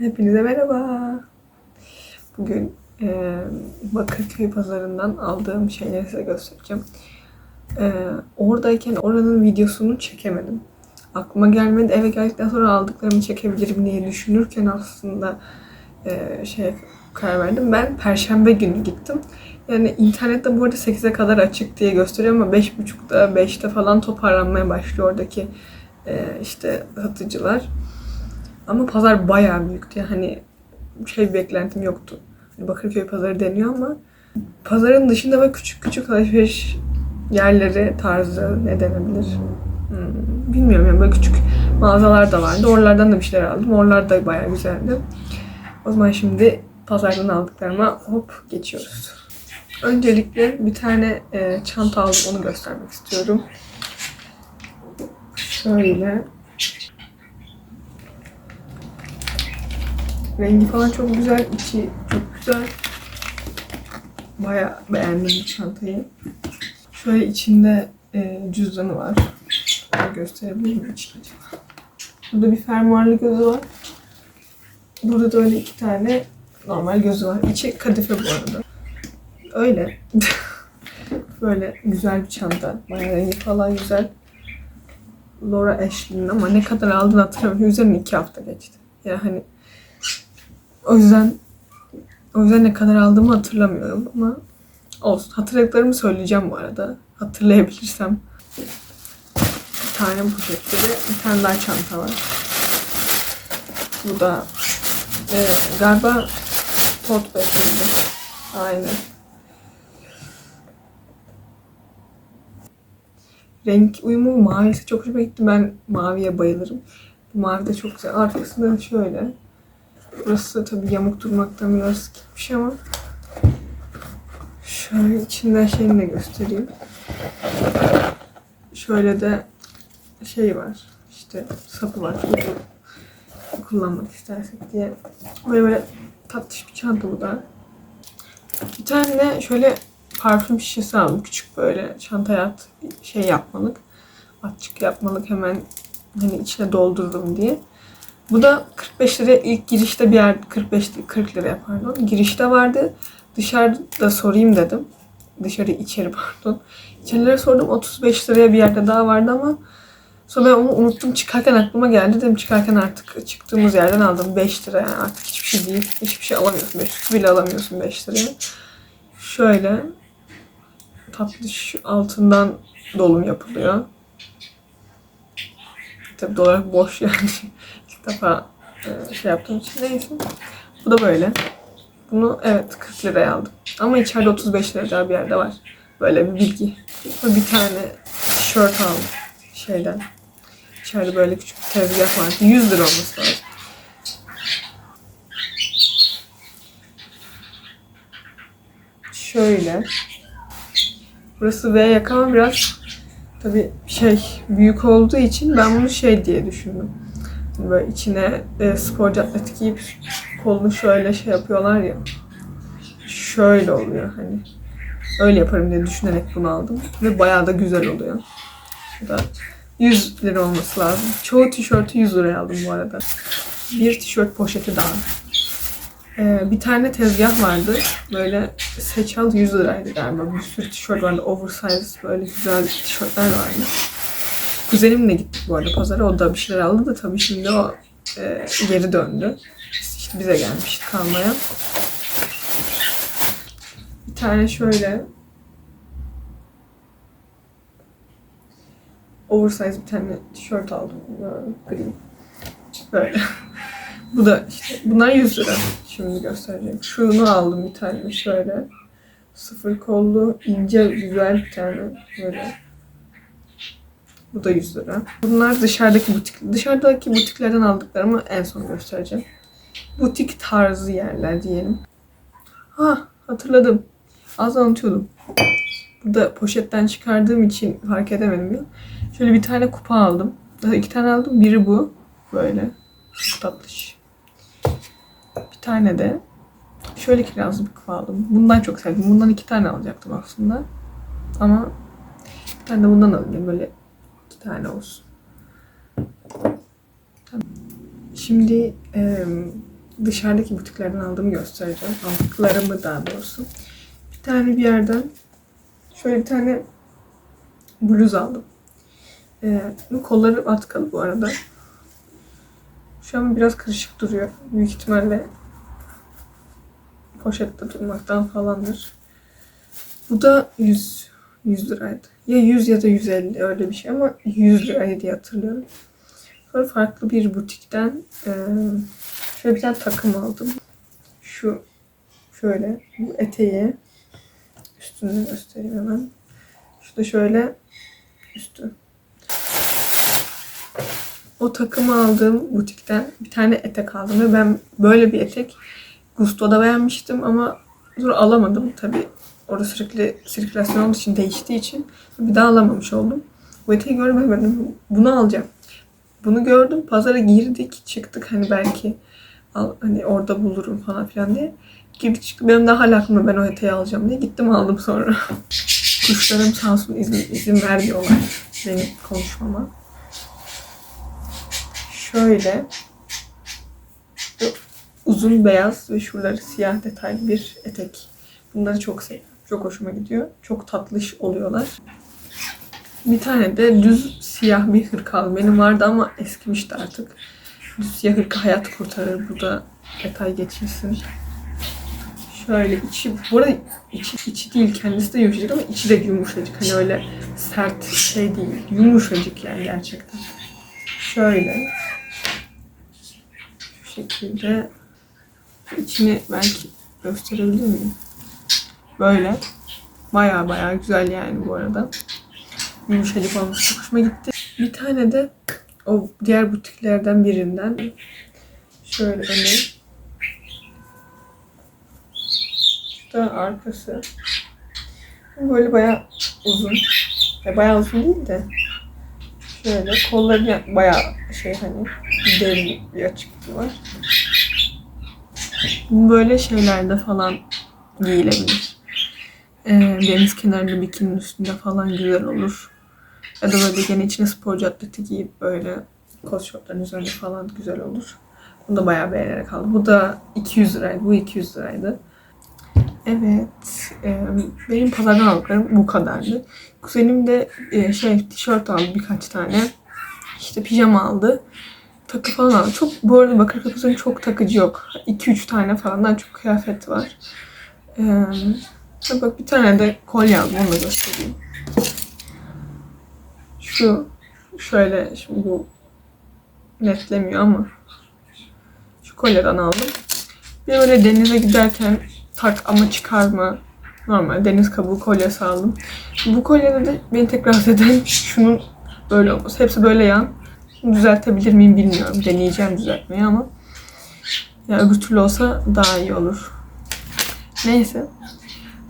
Hepinize merhaba. Bugün e, Bakırköy pazarından aldığım şeyleri size göstereceğim. E, oradayken oranın videosunu çekemedim. Aklıma gelmedi. Eve geldikten sonra aldıklarımı çekebilirim diye düşünürken aslında e, şey karar verdim. Ben Perşembe günü gittim. Yani internette bu arada 8'e kadar açık diye gösteriyor ama 5.30'da 5'te falan toparlanmaya başlıyor oradaki e, işte satıcılar. Ama pazar bayağı büyüktü. Hani şey bir beklentim yoktu. Hani Bakırköy pazarı deniyor ama pazarın dışında böyle küçük küçük alışveriş yerleri tarzı ne denebilir? Hmm, bilmiyorum yani böyle küçük mağazalar da vardı. Oralardan da bir şeyler aldım. Oralar da bayağı güzeldi. O zaman şimdi pazardan aldıklarıma hop geçiyoruz. Öncelikle bir tane e, çanta aldım. Onu göstermek istiyorum. Şöyle Rengi falan çok güzel, içi çok güzel. Bayağı beğendim bu çantayı. Şöyle içinde e, cüzdanı var. Şöyle gösterebilir miyim içini acaba? Burada bir fermuarlı gözü var. Burada da öyle iki tane normal gözü var. İçi kadife bu arada. Öyle. Böyle güzel bir çanta. Bayağı rengi falan güzel. Laura Ashley'nin ama ne kadar aldığını hatırlamıyorum. Üzerine iki hafta geçti. Yani hani o yüzden o yüzden ne kadar aldığımı hatırlamıyorum ama olsun. Hatırladıklarımı söyleyeceğim bu arada. Hatırlayabilirsem. Bir tane poşette de bir tane daha çanta var. Bu da e, galiba tote bag gibi. Aynen. Renk uyumu mavisi çok hoşuma gitti. Ben maviye bayılırım. Bu mavi de çok güzel. Arkasında şöyle. Burası tabi yamuk durmaktan biraz gitmiş ama şöyle içinden şeyini de göstereyim. Şöyle de şey var. İşte sapı var. Kullanmak istersek diye. Böyle böyle tatlış bir çanta bu da. Bir tane de şöyle parfüm şişesi aldım. Küçük böyle çantaya at şey yapmalık. Atçık yapmalık hemen hani içine doldururum diye. Bu da 45 liraya ilk girişte bir yer 45 40 liraya pardon. Girişte vardı. Dışarıda sorayım dedim. Dışarı içeri pardon. İçerilere sordum 35 liraya bir yerde daha vardı ama sonra ben onu unuttum. Çıkarken aklıma geldi. Dedim çıkarken artık çıktığımız yerden aldım 5 lira yani artık hiçbir şey değil. Hiçbir şey alamıyorsun. 5 bile alamıyorsun 5 liraya. Şöyle tatlış altından dolum yapılıyor. Tabii dolar boş yani ilk defa e, şey yaptığım için neyse. Bu da böyle. Bunu evet 40 liraya aldım. Ama içeride 35 lira bir yerde var. Böyle bir bilgi. Bir tane tişört aldım şeyden. İçeride böyle küçük bir tezgah var. 100 lira olması lazım. Şöyle. Burası V yaka ama biraz tabii şey büyük olduğu için ben bunu şey diye düşündüm böyle içine e, sporcu atletik giyip kolunu şöyle şey yapıyorlar ya. Şöyle oluyor hani. Öyle yaparım diye düşünerek bunu aldım. Ve bayağı da güzel oluyor. Bu da 100 lira olması lazım. Çoğu tişörtü 100 liraya aldım bu arada. Bir tişört poşeti daha. Ee, bir tane tezgah vardı. Böyle seç al 100 liraydı galiba. Bir sürü tişört vardı. Oversize böyle güzel tişörtler vardı. Kuzenimle gittik bu arada pazara. O da bir şeyler aldı da tabii şimdi o e, geri döndü. İşte bize gelmişti kalmaya. Bir tane şöyle oversize bir tane tişört aldım. Gri. Böyle. Bu da işte bunlar 100 lira. Şimdi göstereceğim. Şunu aldım bir tane şöyle. Sıfır kollu, ince, güzel bir tane böyle bu da 100 lira. Bunlar dışarıdaki butik. Dışarıdaki butiklerden aldıklarımı en son göstereceğim. Butik tarzı yerler diyelim. Ha hatırladım. Az unutuyordum. Burada poşetten çıkardığım için fark edemedim ya. Şöyle bir tane kupa aldım. Daha iki tane aldım. Biri bu. Böyle. Tatlış. Bir tane de şöyle kirazlı bir kupa aldım. Bundan çok sevdim. Bundan iki tane alacaktım aslında. Ama ben de bundan alayım. Böyle tane olsun. Şimdi e, dışarıdaki butiklerden aldığımı göstereceğim. Aldıklarımı daha doğrusu. Bir tane bir yerden şöyle bir tane bluz aldım. Bu kolları atkalı bu arada. Şu an biraz karışık duruyor. Büyük ihtimalle poşette durmaktan falandır. Bu da 100, 100 liraydı. Ya 100 ya da 150 öyle bir şey ama 100 liraydı diye hatırlıyorum. Sonra farklı bir butikten eee, şöyle bir tane takım aldım. Şu şöyle bu eteği üstünü göstereyim hemen. Şu da şöyle üstü. O takımı aldığım butikten bir tane etek aldım ve ben böyle bir etek Gusto'da beğenmiştim ama sonra alamadım. Tabi orada sürekli sirkülasyon olduğu için değiştiği için bir daha alamamış oldum. Bu eteği görmedim. Bunu alacağım. Bunu gördüm. Pazara girdik. Çıktık hani belki al, hani orada bulurum falan filan diye. Girdik çıktık. Benim daha hala aklımda ben o eteği alacağım diye. Gittim aldım sonra. Kuşlarım sağ olsun izin, izin vermiyorlar benim konuşmama. Şöyle uzun beyaz ve şuraları siyah detaylı bir etek. Bunları çok seviyorum. Çok hoşuma gidiyor. Çok tatlış oluyorlar. Bir tane de düz siyah bir hırka aldım. Benim vardı ama eskimişti artık. Düz siyah hırka hayat kurtarır. Burada detay geçilsin. Şöyle içi, bu arada içi, içi değil kendisi de yumuşacık ama içi de yumuşacık. Hani öyle sert şey değil. Yumuşacık yani gerçekten. Şöyle. Şu şekilde İçini belki gösterebilir miyim? Böyle. Baya baya güzel yani bu arada. Yumuşacık olmuş. Çok hoşuma gitti. Bir tane de o diğer butiklerden birinden şöyle öne. Şu da arkası. Böyle baya uzun. Ya baya uzun değil de şöyle kolları baya şey hani derin bir açıklığı var. Böyle şeylerde falan giyilebilir. Ee, deniz kenarında bikinin üstünde falan güzel olur. Ya da böyle gene içine sporcu atleti giyip böyle kot şortların üzerinde falan güzel olur. Bunu da bayağı beğenerek aldım. Bu da 200 liraydı. Bu 200 liraydı. Evet. e, benim pazardan aldıklarım bu kadardı. Kuzenim de e, şey tişört aldı birkaç tane. İşte pijama aldı takı falan aldım. Çok bu arada bakır kapısının çok takıcı yok. 2-3 tane falan daha çok kıyafet var. Ee, bak bir tane de kolye aldım. Onu da göstereyim. Şu şöyle şimdi bu netlemiyor ama şu kolyeden aldım. Bir böyle denize giderken tak ama çıkarma normal deniz kabuğu kolyesi aldım. Bu kolyede de beni tekrar eden şunun böyle olması. Hepsi böyle yan. Düzeltebilir miyim bilmiyorum. Deneyeceğim düzeltmeyi ama ya öbür türlü olsa daha iyi olur. Neyse.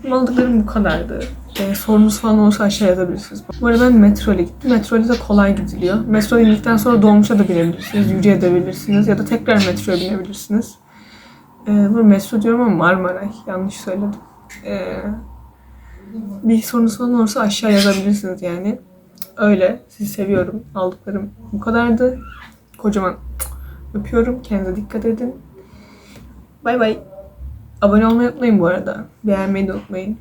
Aldıklarım bu kadardı. Ee, sorunuz falan olursa aşağı yazabilirsiniz. Bu arada ben metro gittim. Metro de kolay gidiliyor. Metro indikten sonra dolmuşa da binebilirsiniz. Yürüyebilirsiniz ya da tekrar metroya binebilirsiniz. Ee, bu metro diyorum ama Marmaray. Yanlış söyledim. Ee, bir sorunuz falan olursa aşağı yazabilirsiniz yani. Öyle. Sizi seviyorum. Aldıklarım bu kadardı. Kocaman öpüyorum. Kendinize dikkat edin. Bay bay. Abone olmayı unutmayın bu arada. Beğenmeyi de unutmayın.